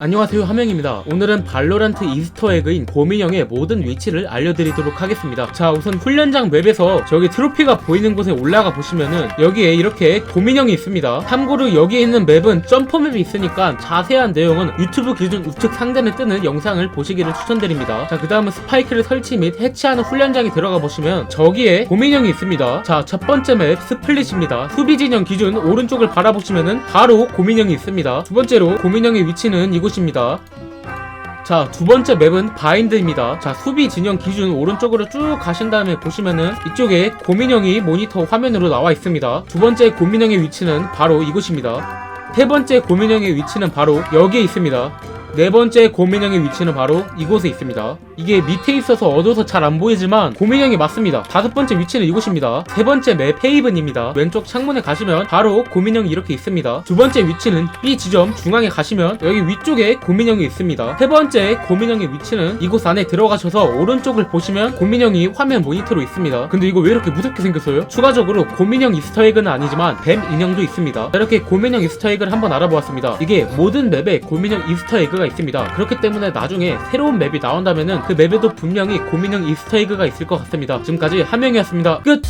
안녕하세요 하명입니다. 오늘은 발로란트 이스터에그인 고민형의 모든 위치를 알려드리도록 하겠습니다. 자 우선 훈련장 맵에서 저기 트로피가 보이는 곳에 올라가 보시면은 여기에 이렇게 고민형이 있습니다. 참고로 여기에 있는 맵은 점퍼맵이 있으니까 자세한 내용은 유튜브 기준 우측 상단에 뜨는 영상을 보시기를 추천드립니다. 자 그 다음은 스파이크를 설치 및 해체하는 훈련장에 들어가 보시면 저기에 고민형이 있습니다. 자 첫 번째 맵 스플릿입니다. 수비 진영 기준 오른쪽을 바라보시면은 바로 고민형이 있습니다. 두 번째로 고민형의 위치는 이곳 입니다 자, 두 번째 맵은 바인드입니다. 자, 수비 진영 기준 오른쪽으로 쭉 가신 다음에 보시면은 이쪽에 고민형이 모니터 화면으로 나와 있습니다. 두 번째 고민형의 위치는 바로 이곳입니다. 세 번째 고민형의 위치는 바로 여기에 있습니다. 네 번째 고민형의 위치는 바로 이곳에 있습니다. 이게 밑에 있어서 어두워서 잘 안 보이지만 고민형이 맞습니다. 다섯 번째 위치는 이곳입니다. 세 번째 맵 헤이븐입니다. 왼쪽 창문에 가시면 바로 고민형이 이렇게 있습니다. 두 번째 위치는 B 지점 중앙에 가시면 여기 위쪽에 고민형이 있습니다. 세 번째 고민형의 위치는 이곳 안에 들어가셔서 오른쪽을 보시면 고민형이 화면 모니터로 있습니다. 근데 이거 왜 이렇게 무섭게 생겼어요? 추가적으로 고민형 이스터에그는 아니지만 뱀 인형도 있습니다. 자, 이렇게 고민형 이스터에그를 한번 알아보았습니다. 이게 모든 맵에 고민형 이스터에그가 있습니다. 그렇기 때문에 나중에 새로운 맵이 나온다면은 그 맵에도 분명히 고민형 이스터에그가 있을 것 같습니다. 지금까지 한명이었습니다. 끝!